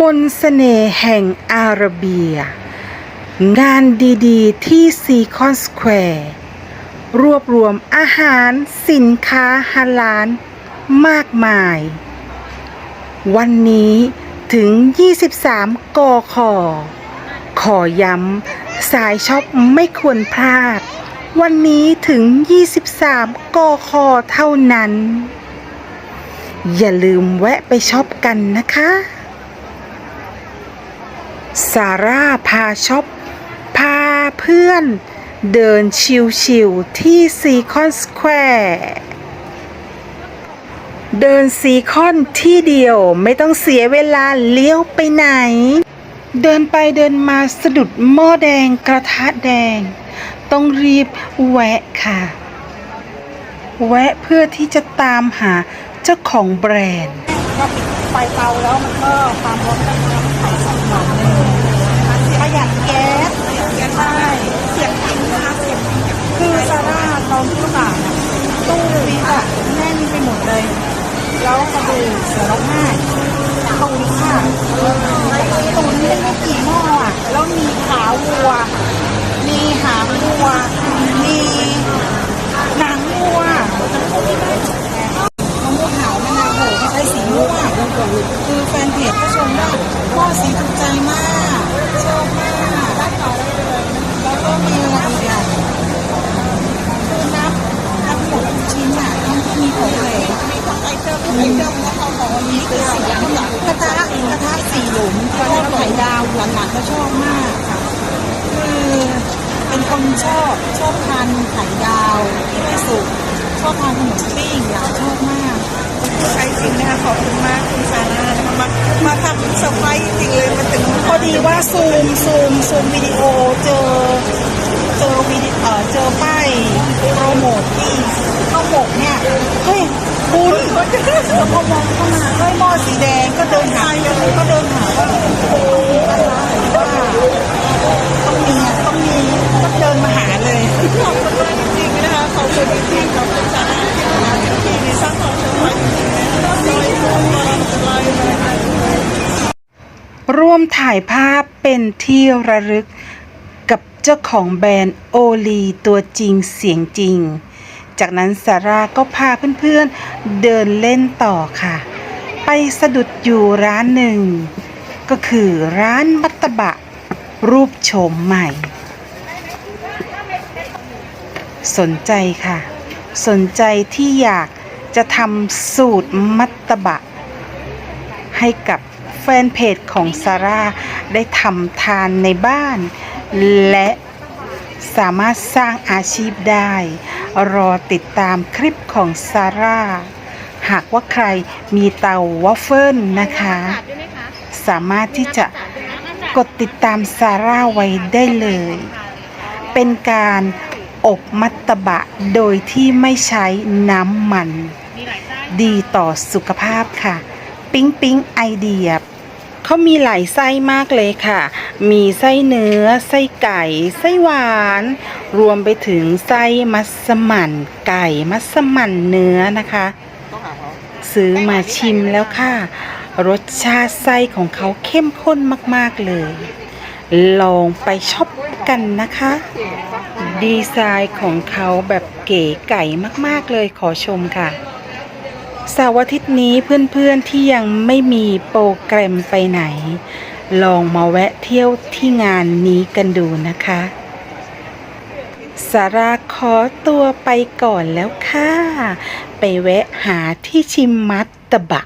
มนต์เสน่ห์แห่งอาระเบีย งานดีๆ ที่ซีคอนสแควร์รวบรวมอาหารสินค้าฮาลาลมากมาย วันนี้ถึง 23 กคขอย้ำสายช็อปไม่ควรพลาด วันนี้ถึง 23 กคเท่านั้น อย่าลืมแวะไปช็อปกันนะคะ ซาร่าพาช็อป พาเพื่อน เดินชิวๆที่ซีคอนสแควร์เดินซีคอนที่เดียวไม่ต้องเสียเวลาเลี้ยวไปไหน เดินไปเดินมาสะดุดหม้อแดงกระทะแดง ต้องรีบแวะค่ะ แวะเพื่อที่จะตามหาเจ้าของแบรนด์ก็ปิดไฟเตาแล้วมันก็ความร้อนก็จะไข่สองหน่อยนึงประหยัดแก๊สใช่เสียบจริงนะคะเสียบจริงคือซาร่าตอนที่บาทอะตู้นี้อะแน่นไปหมดเลย แล้วกระดูกเสือร้องไห้ตูนค่ะตรงนี้ไม่กี่หม้ออะแล้วมีขาวัว มีหางวัว มีหนังวัว มะม่วงหาวมะนาวโหไม่ใช่สีม่วงคือแฟนเพจก็ชมว่าพ่อสีถูกใจมาก ชอบมากแล้วก็มีอะไรอีกอะคือนับนับหมดทุกชิ้นอะทั้งที่มีของเหลวมีของไอเทมไอเทมแล้วเอาของวันนี้คือสีกระทะกระทะ สีหลุมทอดไข่ดาวหลานๆก็ชอบมากค่ะคือเป็นคนชอบชอบทานไข่ดาวที่ไม่สุกชอบทานขนมปิ้งอยากชอบมากใช่จริงนะคะขอบคุณมากคุณซาร่านะคะมามาทำเซอร์ไพรส์จริงเลยมาถึงพอดีว่าซูมซูมซูมวิดีโอเจอเจอวิดีเออเจอป้ายโปรโมท เฮ้ยคุณแล้วพอมองเข้ามาเฮ้ยหม้อสีแดงก็เดินหาก็เดินหาว่าโอ้อะไรว่าต้องมีต้องมีก็เดินมาหาเลยขอบคุณมากจริงๆนะคะขอบคุณจริงๆขอบคุณซาร่าที่มีสร้างความเซอร์ไพรส์จริงๆนะคะลอยตัวลอยเลยร่วมถ่ายภาพเป็นที่ระลึกกับเจ้าของแบรนด์โอลีตัวจริงเสียงจริง จากนั้นซาร่าก็พาเพื่อนๆเดินเล่นต่อค่ะ ไปสะดุดอยู่ร้านหนึ่ง ก็คือร้านมัตตบะ รูปโฉมใหม่ สนใจค่ะ สนใจที่อยากจะทำสูตรมัตตบะ ให้กับแฟนเพจของซาร่าได้ทำทานในบ้าน และ สามารถสร้างอาชีพได้ รอติดตามคลิปของซาร่า หากว่าใครมีเตาวอฟเฟิลนะคะ สามารถที่จะกดติดตามซาร่าไว้ได้เลย เป็นการอบมัตตบะโดยที่ไม่ใช้น้ำมัน ดีต่อสุขภาพค่ะ ปิ๊งปิ๊งไอเดีย เขามีหลายไส้มากเลยค่ะ มีไส้เนื้อ ไส้ไก่ ไส้หวาน รวมไปถึงไส้มัสมั่นไก่ มัสมั่นเนื้อนะคะ ซื้อมาชิมแล้วค่ะ รสชาติไส้ของเขาเข้มข้นมากๆเลย ลองไปช็อปกันนะคะ ดีไซน์ของเขาแบบเก๋ไก่มากๆเลยขอชมค่ะ เสาร์อาทิตย์นี้เพื่อนๆที่ยังไม่มีโปรแกรมไปไหน ลองมาแวะเที่ยวที่งานนี้กันดูนะคะสาราขอตัวไปก่อนแล้วค่ะ ไปแวะหาที่ชิมมัตตบะ